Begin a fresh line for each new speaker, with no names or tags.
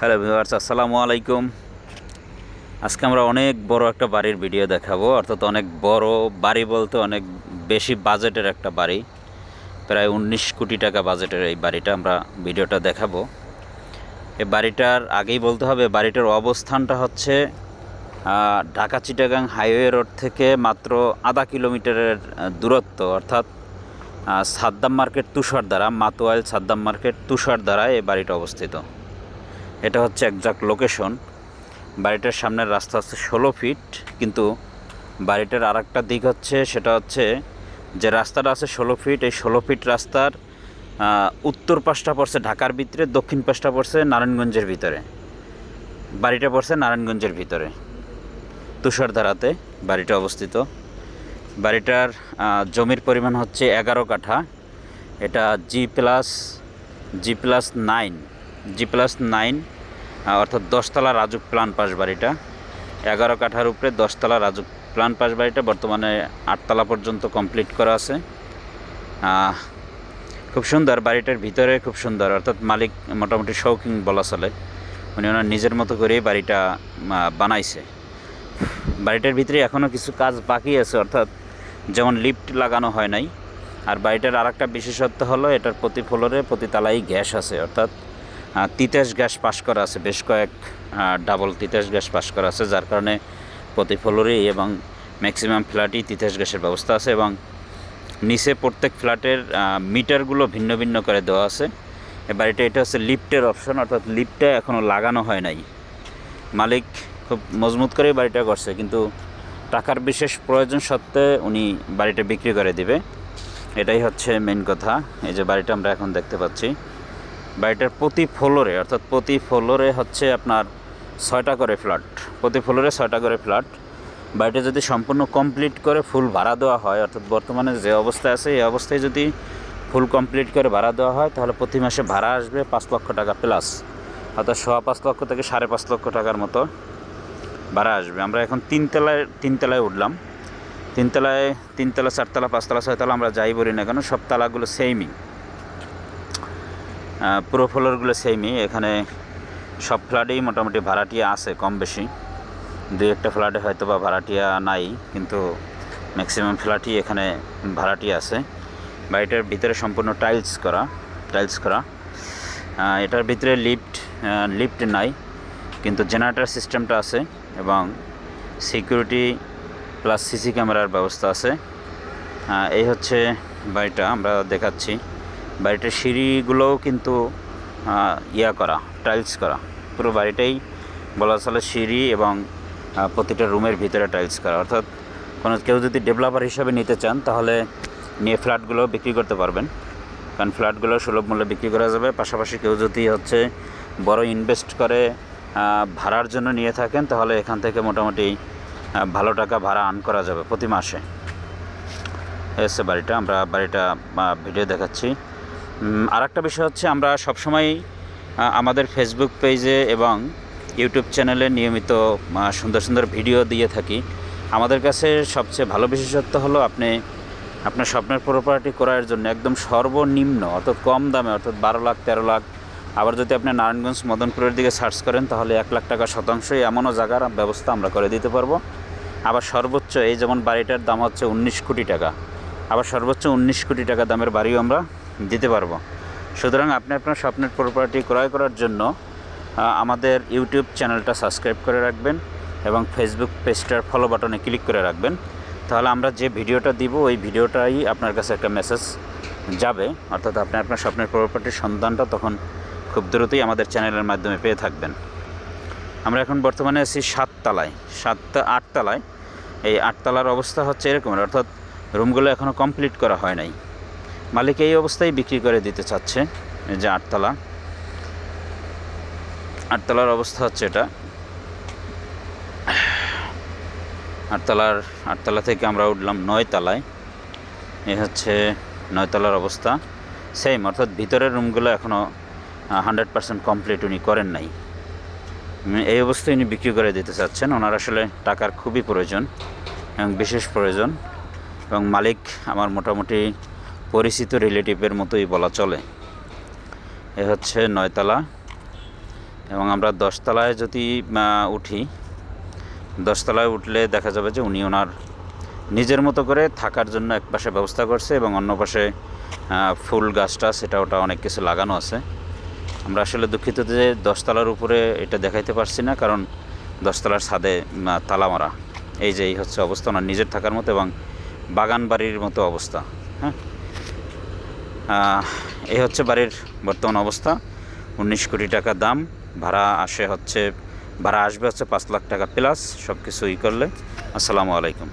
Hello viewers, আসসালামু আলাইকুম। আজকে আমরা অনেক বড় একটা বাড়ির ভিডিও দেখাবো। অর্থাৎ অনেক বড় বাড়ি বলতে অনেক বেশি বাজেটের একটা বাড়ি। প্রায় উনিশ কোটি টাকা বাজেটের এই বাড়িটা আমরা ভিডিওটা দেখাবো। এই বাড়িটার আগেই বলতে হবে, বাড়িটার অবস্থানটা হচ্ছে ঢাকা চিটাগাং হাইওয়ে রোড থেকে মাত্র আধা কিলোমিটারের দূরত্ব। অর্থাৎ সাদ্দাম মার্কেট তুষারধারা মাতোয়াইল সাদ্দাম মার্কেট তুষারধারা এই বাড়িটা অবস্থিত। এটা হচ্ছে একজাক্ট লোকেশন বাড়িটার সামনের রাস্তা হচ্ছে ষোলো ফিট কিন্তু বাড়িটার আর একটা দিক হচ্ছে, সেটা হচ্ছে যে রাস্তাটা আছে ষোলো ফিট এই ষোলো ফিট রাস্তার উত্তর পাশটা পড়ছে ঢাকার ভিতরে, দক্ষিণ পাশটা পড়ছে নারায়ণগঞ্জের ভিতরে। বাড়িটা পড়ছে নারায়ণগঞ্জের ভিতরে। তুষারধারাতে বাড়িটা অবস্থিত। বাড়িটার জমির পরিমাণ হচ্ছে এগারো কাঠা। এটা G plus G plus nine G plus nine অর্থাৎ দশতলা রাজুক প্লান পাশ বাড়িটা। এগারো কাঠার উপরে দশতলা রাজুক প্লান পাশ বাড়িটা, বর্তমানে আটতলা পর্যন্ত কমপ্লিট করা আছে। খুব সুন্দর বাড়িটার ভিতরে খুব সুন্দর, অর্থাৎ মালিক মোটামুটি শৌখিন বলা চলে। উনি ওনার নিজের মতো করেই বাড়িটা বানাইছে। বাড়িটার ভিতরে এখনও কিছু কাজ বাকি আছে, অর্থাৎ যেমন লিফট লাগানো হয় নাই। আর বাড়িটার আর একটা বিশেষত্ব হলো, এটার প্রতি ফ্লোরে প্রতি তালাই গ্যাস আছে, অর্থাৎ তিতাস গ্যাস পাস করা আছে, বেশ কয়েক ডাবল তিতাস গ্যাস পাস করা আছে, যার কারণে প্রতি ফ্লোরেই এবং ম্যাক্সিমাম ফ্ল্যাটই তিতাস গ্যাসের ব্যবস্থা আছে এবং নিচে প্রত্যেক ফ্ল্যাটের মিটারগুলো ভিন্ন ভিন্ন করে দেওয়া আছে। এ বাড়িটা এটা হচ্ছে লিফটের অপশন অর্থাৎ লিফটটা এখনও লাগানো হয় নাই। মালিক খুব মজবুত করেই বাড়িটা করছে, কিন্তু টাকার বিশেষ প্রয়োজন সত্ত্বে উনি বাড়িটা বিক্রি করে দিবে। এটাই হচ্ছে মেন কথা, এই যে বাড়িটা আমরা এখন দেখতে পাচ্ছি। বাড়িটার প্রতি ফ্লোরে, অর্থাৎ প্রতি ফ্লোরে হচ্ছে আপনার ছয়টা করে ফ্ল্যাট। প্রতি ফ্লোরে ছয়টা করে ফ্ল্যাট। বাড়িটা যদি সম্পূর্ণ কমপ্লিট করে ফুল ভাড়া দেওয়া হয়, অর্থাৎ বর্তমানে যে অবস্থায় আছে, এই অবস্থায় যদি ফুল কমপ্লিট করে ভাড়া দেওয়া হয়, তাহলে প্রতি মাসে ভাড়া আসবে পাঁচ লক্ষ টাকা প্লাস অর্থাৎ সোয়া পাঁচ লক্ষ থেকে সাড়ে পাঁচ লক্ষ টাকার মতো ভাড়া আসবে। আমরা এখন তিনতলায় তিনতলায় উঠলাম। তিনতলায়, তিনতলা, চারতলা, পাঁচতলা, ছয়তলা আমরা যাই বলি না কেন, সব তালাগুলো সেমই পুরো ফ্লোরগুলো সেমই এখানে সব ফ্ল্যাটেই মোটামুটি ভাড়াটিয়া আছে, কম বেশি। দুই একটা ফ্ল্যাটে হয়তো বা ভাড়াটিয়া নাই, কিন্তু ম্যাক্সিমাম ফ্ল্যাটই এখানে ভাড়াটিয়া আছে। বাড়িটার ভিতরে সম্পূর্ণ টাইলস করা টাইলস করা। এটার ভিতরে লিফট লিফট নাই, কিন্তু জেনারেটর সিস্টেমটা আছে এবং সিকিউরিটি প্লাস সিসি ক্যামেরার ব্যবস্থা আছে। এই হচ্ছে বাড়িটা, আমরা দেখাচ্ছি। বাড়িটার সিঁড়িগুলোও কিন্তু ইয়া করা টাইলস করা। পুরো বাড়িটাই বলা চলে সিঁড়ি এবং প্রতিটা রুমের ভিতরে টাইলস করা। অর্থাৎ কোনো, কেউ যদি ডেভেলপার হিসাবে নিতে চান, তাহলে নিয়ে ফ্ল্যাটগুলো বিক্রি করতে পারবেন। কারণ ফ্ল্যাটগুলো সুলভ মূল্যে বিক্রি করা যাবে। পাশাপাশি কেউ যদি হচ্ছে বড় ইনভেস্ট করে ভাড়ার জন্য নিয়ে থাকেন, তাহলে এখান থেকে মোটামুটি ভালো টাকা ভাড়া আর্ন করা যাবে প্রতি মাসে। এসে বাড়িটা, আমরা বাড়িটা ভিডিও দেখাচ্ছি। আর একটা বিষয় হচ্ছে আমরা সবসময় আমাদের ফেসবুক পেজে এবং ইউটিউব চ্যানেলে নিয়মিত সুন্দর সুন্দর ভিডিও দিয়ে থাকি। আমাদের কাছে সবচেয়ে ভালো বিশেষত্ব হলো আপনি, আপনার স্বপ্নের প্রপার্টি করার জন্য একদম সর্বনিম্ন, অর্থাৎ কম দামে, অর্থাৎ বারো লাখ, তেরো লাখ। আবার যদি আপনি নারায়ণগঞ্জ মদনপুরের দিকে সার্চ করেন, তাহলে এক লাখ টাকা শতাংশই এমনও জায়গার ব্যবস্থা আমরা করে দিতে পারব। আবার সর্বোচ্চ, এই যেমন বাড়িটার দাম হচ্ছে উনিশ কোটি টাকা। আবার সর্বোচ্চ উনিশ কোটি টাকা দামের বাড়িও আমরা দিতে পারব। সুতরাং আপনি আপনার স্বপ্নের প্রপার্টি ক্রয় করার জন্য আমাদের ইউটিউব চ্যানেলটা সাবস্ক্রাইব করে রাখবেন এবং ফেসবুক পেজটার ফলো বাটনে ক্লিক করে রাখবেন। তাহলে আমরা যে ভিডিওটা দিব, ওই ভিডিওটাই আপনার কাছে একটা মেসেজ যাবে। অর্থাৎ আপনি আপনার স্বপ্নের প্রপার্টির সন্ধানটা তখন খুব দ্রুতই আমাদের চ্যানেলের মাধ্যমে পেয়ে থাকবেন। আমরা এখন বর্তমানে আছি সাততলায়, সাতটা, আটতলায়। এই আটতলার অবস্থা হচ্ছে এরকম, অর্থাৎ রুমগুলো এখনও কমপ্লিট করা হয় নাই। মালিক এই অবস্থায় বিক্রি করে দিতে চাচ্ছে, এই যে আটতলা। আটতলার অবস্থা হচ্ছে এটা। আটতলার, আটতলা থেকে আমরা উঠলাম নয়তলায়। এ হচ্ছে নয়তলার অবস্থা। সেম অর্থাৎ ভিতরের রুমগুলো এখনও হান্ড্রেড পার্সেন্ট কমপ্লিট উনি করেন নাই। এই অবস্থায় উনি বিক্রি করে দিতে চাচ্ছেন। ওনার আসলে টাকার খুবই প্রয়োজন এবং বিশেষ প্রয়োজন। এবং মালিক আমার মোটামুটি পরিচিত রিলেটিভের মতোই বলা চলে। এ হচ্ছে নয়তলা এবং আমরা দশতলায় যদি উঠি, দশতলায় উঠলে দেখা যাবে যে উনি ওনার নিজের মতো করে থাকার জন্য এক পাশে ব্যবস্থা করছে এবং অন্য পাশে ফুল গাছটা, সেটা ওটা অনেক কিছু লাগানো আছে। আমরা আসলে দুঃখিত যে দশতলার উপরে এটা দেখাইতে পারছি না, কারণ দশতলার ছাদে তালা মারা। এই যে এই হচ্ছে অবস্থা, ওনার নিজের থাকার মতো এবং বাগান বাড়ির মতো অবস্থা হ্যাঁ? এই হচ্ছে বাড়ির বর্তমান অবস্থা। উনিশ কোটি টাকা দাম, ভাড়া আসে হচ্ছে, ভাড়া আসবে হচ্ছে পাঁচ লাখ টাকা প্লাস সব কিছু ই করলে। আসসালামু আলাইকুম।